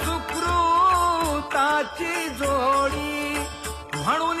सुकृताची जोडी म्हणून